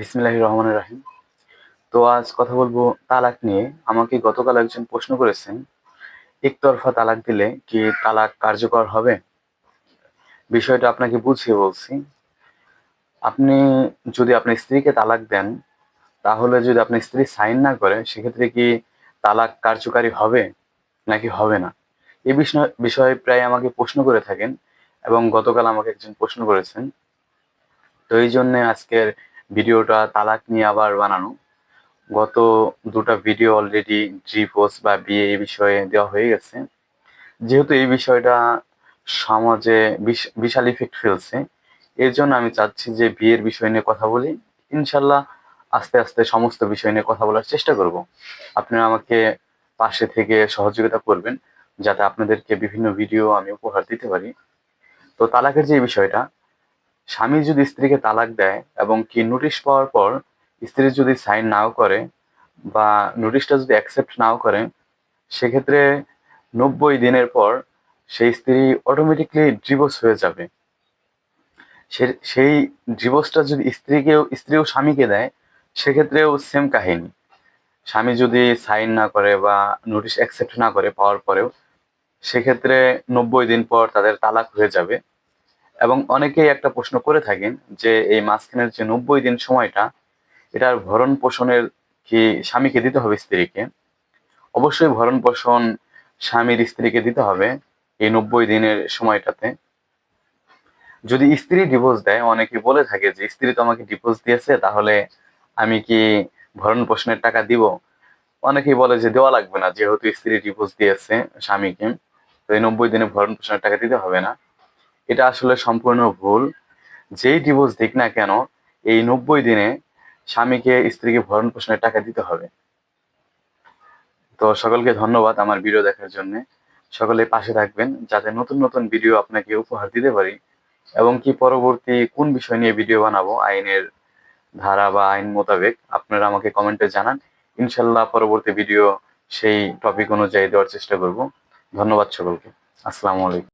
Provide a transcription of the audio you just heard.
বিসমিল্লাহ রহমান রাহিম। তো আজ কথা বলব তালাক নিয়ে। আমাকে গতকাল একজন প্রশ্ন করেছেন, একতরফা তালাক দিলে কি তালাক কার্যকর হবে? বিষয়টা আপনাকে বুঝিয়ে বলছি। আপনি যদি আপনার স্ত্রীকে তালাক দেন, তাহলে যদি আপনার স্ত্রী সাইন না করে, সেক্ষেত্রে কি তালাক কার্যকারী হবে নাকি হবে না? এই বিষয়, বিষয়ে প্রায় আমাকে প্রশ্ন করে থাকেন এবং গতকাল আমাকে একজন প্রশ্ন করেছেন। তো এই জন্য আজকের ভিডিওটা তালাক নিয়ে আবার বানানো। গত দুটা ভিডিও অলরেডি ডিভোর্স বা বিয়ে এই বিষয়ে দেওয়া হয়ে গেছে। যেহেতু এই বিষয়টা সমাজে বিশাল ইফেক্ট ফেলছে, এর জন্য আমি চাচ্ছি যে বিয়ের বিষয় নিয়ে কথা বলি। ইনশাল্লাহ আস্তে আস্তে সমস্ত বিষয় নিয়ে কথা বলার চেষ্টা করব। আপনারা আমাকে পাশে থেকে সহযোগিতা করবেন, যাতে আপনাদেরকে বিভিন্ন ভিডিও আমি উপহার দিতে পারি। তো তালাকের যে বিষয়টা স্বামী যদি স্ত্রীকে তালাক দেয় এবং কি নোটিশ পাওয়ার পর স্ত্রী যদি সাইন নাও করে বা নোটিশটা যদি অ্যাকসেপ্ট নাও করে, সেক্ষেত্রে নব্বই দিনের পর সেই স্ত্রী অটোমেটিকলি ডিভোর্স হয়ে যাবে। সেই ডিভোর্সটা যদি স্ত্রীকেও, স্ত্রীও স্বামীকে দেয়, সেক্ষেত্রেও সেম কাহিনী। স্বামী যদি সাইন না করে বা নোটিশ অ্যাকসেপ্ট না করে পাওয়ার পরেও, সেক্ষেত্রে নব্বই দিন পর তাদের তালাক হয়ে যাবে। এবং অনেকেই একটা প্রশ্ন করে থাকেন যে এই মাঝখানের যে নব্বই দিন সময়টা, এটার ভরণ পোষণের কি স্বামীকে দিতে হবে স্ত্রীকে? অবশ্যই ভরণ পোষণ স্বামীর স্ত্রীকে দিতে হবে এই নব্বই দিনের সময়টাতে। যদি স্ত্রী ডিভোর্স দেয়, অনেকে বলে থাকে যে, স্ত্রী তো আমাকে ডিভোর্স দিয়েছে, তাহলে আমি কি ভরণ পোষণের টাকা দিব? অনেকেই বলে যে, দেওয়া লাগবে না, যেহেতু স্ত্রী ডিভোর্স দিয়েছে স্বামীকে, তো এই নব্বই দিনে ভরণ পোষণের টাকা দিতে হবে না। এটা আসলে সম্পূর্ণ ভুল। যেই ডিভোর্স দিক না কেন, এই নব্বই দিনে স্বামীকে স্ত্রীকে ভরণ পোষণের টাকা দিতে হবে। তো সকলকে ধন্যবাদ আমার ভিডিও দেখার জন্য। সকলে পাশে থাকবেন যাতে নতুন নতুন ভিডিও আপনাকে উপহার দিতে পারি। এবং কি পরবর্তী কোন বিষয় নিয়ে ভিডিও বানাবো, আইনের ধারা বা আইন মোতাবেক আপনারা আমাকে কমেন্টে জানান। ইনশাল্লাহ পরবর্তী ভিডিও সেই টপিক অনুযায়ী দেওয়ার চেষ্টা করব। ধন্যবাদ সকলকে। আসসালামু আলাইকুম।